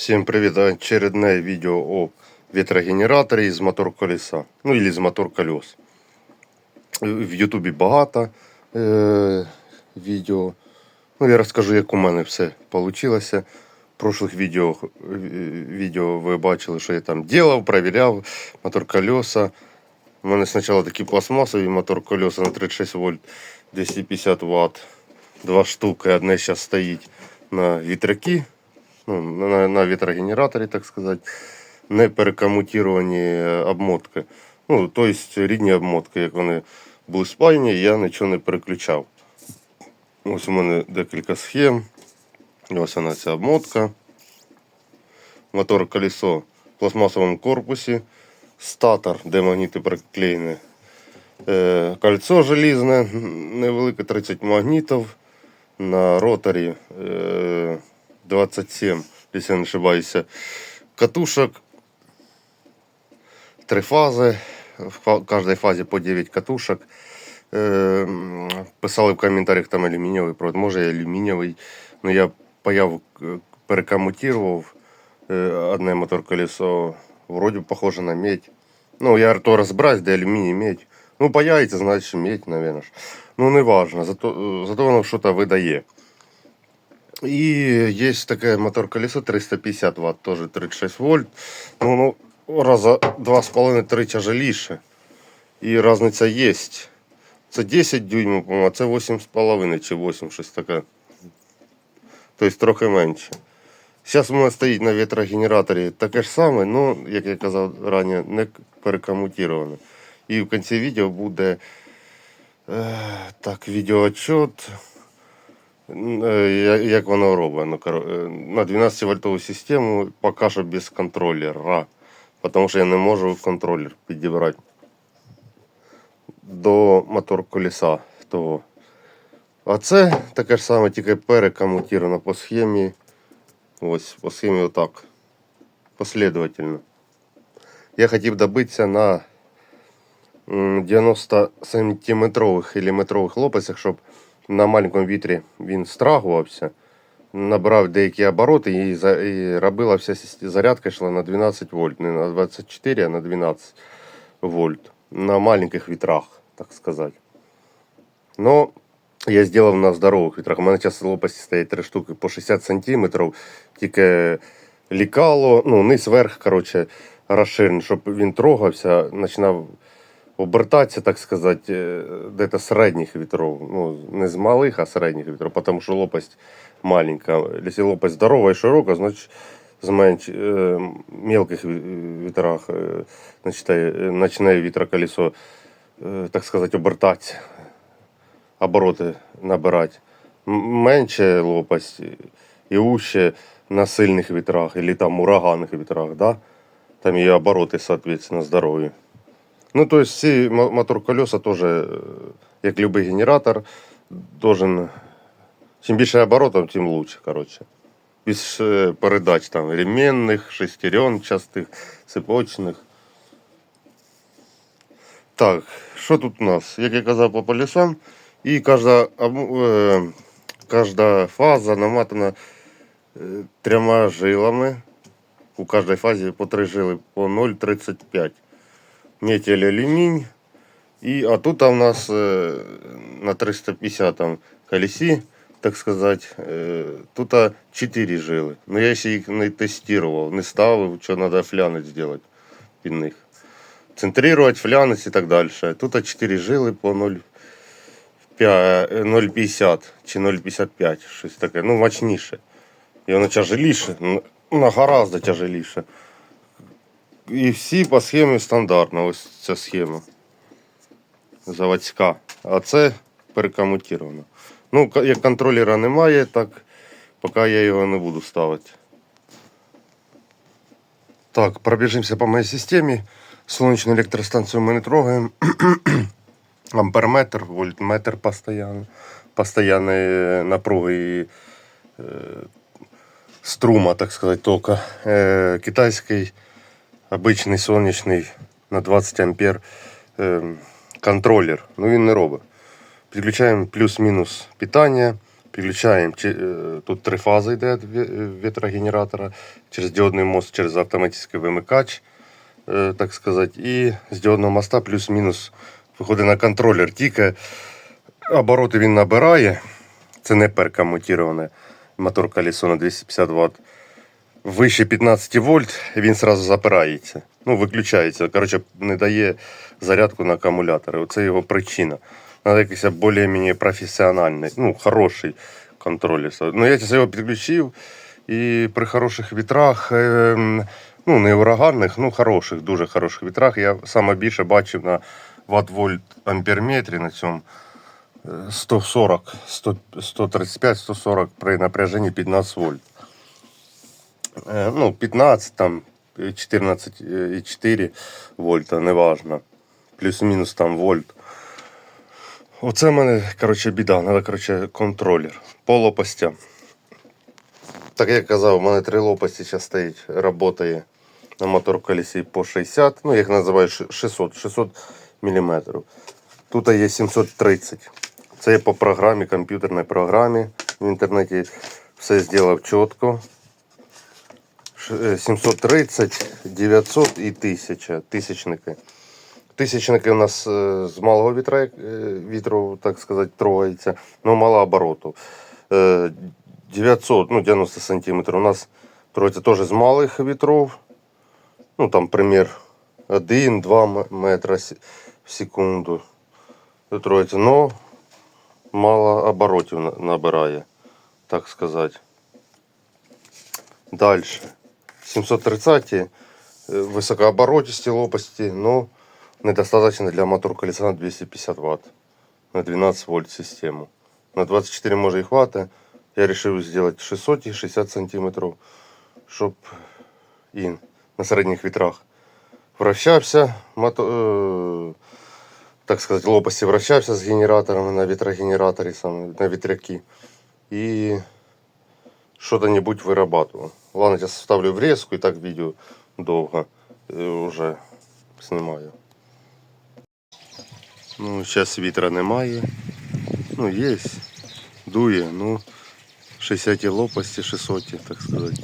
Всем привет! Очередное видео о ветрогенераторе из мотор колеса. Ну или из мотор колес. В Ютубі багато е, відео. Ну, я розкажу, як у мене все вийшло. В прошлих відео, е, відео ви бачили, що я там робив, перевіряв мотор колеса. У мене спочатку такі пластмасові мотор колеса на 36 вольт 250 Вт. Два штуки. Одне зараз стоїть на вітряки ну, на, на вітрогенераторі, так сказати, не перекомутіровані обмотки. Ну, тобто рідні обмотки, як вони були спаяні, я нічого не переключав. Ось у мене декілька схем. Ось вона ця обмотка. Мотор колесо в пластмасовому корпусі. Статор, де магніти приклеєні. Е, Кольцо желізне, невелике 30 магнітів. На роторі е, 27, якщо я не ошибаюся, катушок. Три фази. В кожній фазі по 9 катушок. Е, Писали в коментарях там алюмінієвий провод. Може і алюмінієвий. Ну я паяв, е, перекомутував е, одне мотор колесо. Вроде похоже на медь. Ну, я то розбираюсь, де алюміній медь. Ну, паяється, значить медь, ж. Ну, не важно. Зато, зато воно щось видає. І є таке мотор колесо 350 Вт, теж 36 вольт. Ну, ну раза 2,5-3 тяжеліше. І різниця є. Це 10 дюймів, по-моєму, а це 8,5 чи 8, щось таке. Тобто трохи менше. Зараз у мене стоїть на вітрогенераторі таке ж саме, ну, як я казав раніше, не перекомутіроване. І в кінці відео буде е, так, відеоотчет. Я- Як воно робить? Ну, е, на 12 вольтову систему поки що без контролера. Тому що я не можу контролер підібрати до мотор колеса того. А це таке ж саме, тільки перекомутировано по схемі. Ось, по схемі отак. Послідовательно. Я хотів добитися на 90 сантиметрових или метрових лопастях, щоб на маленькому вітрі він страгувався, набрав деякі обороти і, і робила вся зарядка йшла на 12 вольт, не на 24, а на 12 вольт. На маленьких вітрах, так сказати. Но я зробив на здорових вітрах. У мене зараз лопасті стоять три штуки по 60 сантиметрів, тільки лікало, ну, низ верх, коротше, розширений, щоб він трогався, починав обертатися, так сказати, е, де-то середніх вітров. Ну, не з малих, а середніх вітров, тому що лопасть маленька. Якщо лопасть здорова і широка, значить з менш е, мелких вітрах е, починає, е, починає е, так сказати, обертатися, обороти набирати. Менше лопасть і уще на сильних вітрах, або там ураганних вітрах, да? там і обороти, соответственно, здорові. Ну, то есть ці мо- мотор колеса теж, як любий генератор, должен. Чим більше оборотів, тим лучше, коротше. Без е, передач там ременних, шестеренчастих, цепочних. Так, що тут у нас? Як я казав по полюсам, і кожна, е, кожна фаза наматана е, трьома жилами. У кожній фазі по три жили по 0,35 метель алюмінь. І, а тут у нас е, на 350 там, колесі, так сказати, е, тут 4 жили. Ну я ще їх не тестував, не ставив, що треба флянець зробити під них. Центрувати флянець і так далі. Тут 4 жили по 0,5 0,50 чи 0,55, щось таке, ну мощніше. І воно тяжеліше, ну, гораздо тяжеліше. І всі по схемі стандартно, ось ця схема. Заводська. А це перекомутіровано. Ну, як контролера немає, так поки я його не буду ставити. Так, пробіжимося по моїй системі. Сонячну електростанцію ми не трогаємо. Амперметр, вольтметр постійно. Постоянної напруги і е, струма, так сказати, тока. Е, китайський обичний сонячний на 20 ампер контролер. Ну він не робить. Підключаємо плюс-мінус питання, Підключаємо. е, Тут три фази йде від вітрогенератора. Через діодний мост, через автоматичний вимикач, е, так сказати. І з діодного моста плюс-мінус виходить на контролер. Тільки обороти він набирає. Це не перкомутіроване мотор колесо на 250 Вт. Вище 15 вольт він сразу запирається. Ну, виключається. Коротше, не дає зарядку на акумулятори. Оце його причина. Надо якийсь більш-менш професіональний, ну, хороший контроль. Ну, я його підключив, і при хороших вітрах, ну, не ураганних, ну, хороших, дуже хороших вітрах, я саме більше бачив на ватт-вольт амперметрі на цьому. 140, 100, 135, 140 при напряженні 15 вольт. Е, Ну, 15, там, 14,4 вольта, неважно. Плюс-мінус там вольт. Оце в мене, коротше, біда. Треба, коротше, контролер. По лопастям. Так як казав, у мене три лопасті зараз стоїть, працює на мотор колесі по 60, ну, я їх називаю 600, 600 мм. Тут є 730. Це я по програмі, комп'ютерній програмі. В інтернеті все зробив чітко. Ш- е, 730, 900 і 1000. Тисячники. Тисячники у нас е, з малого вітра, е, вітру, так сказати, трогається, але мало обороту. Е, 900, ну 90 сантиметрів у нас троїться теж з малих вітров. Ну там примір 1-2 метра в секунду. Троїться, но мало оборотів набирає, так сказати. Далі. 730 е, високооборотисті лопасті, но недостаточно для мотор колеса на 250 Вт. На 12 вольт систему. На 24 може і хватить. Я вирішив зробити 600 і 60 см, щоб і на середніх вітрах вращався, мото, е, так сказати, лопасті вращався з генераторами на вітрогенераторі, саме на вітряки. І что-то-нибудь вырабатываю. Ладно, сейчас ставлю врезку и так видео долго э, уже снимаю. Ну, сейчас вітра немає. Ну, є. Дує, ну 60 лопасті, 600, так сказати.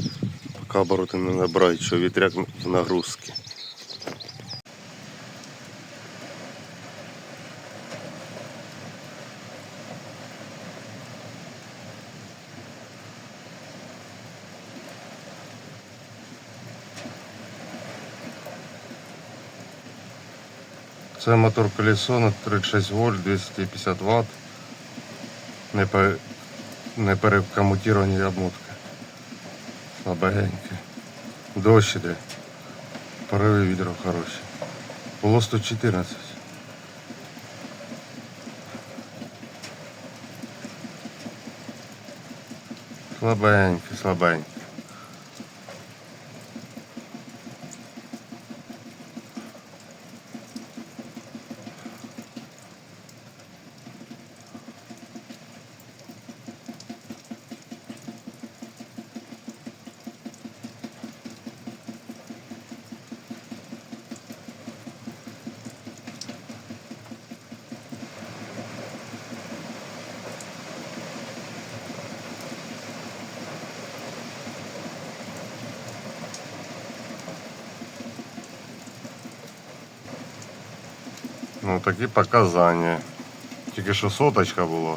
Поки обороти не набирають, що вітряк в нагрузки. Це мотор колесо на 36 вольт, 250 Вт. Не, пе... не перекомутіровані обмотки. Слабенькі. Дощ іде. Пориви вітру хороші. Було 114. Слабенькі, слабенькі. Ну такі показання. Тільки що соточка була.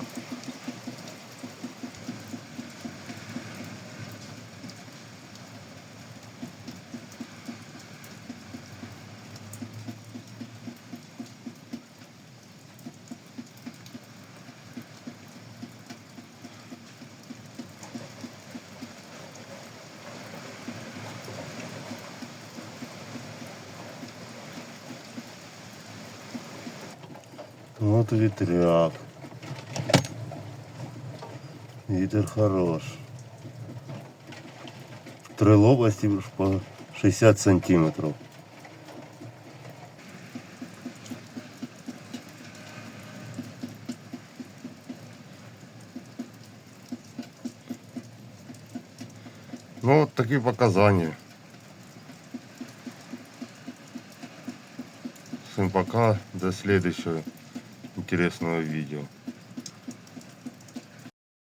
Вот ветряк. Ветер хорош. Три лопасти по 60 сантиметров. Ну, вот такие показания. Всем пока, до следующего интересного видео.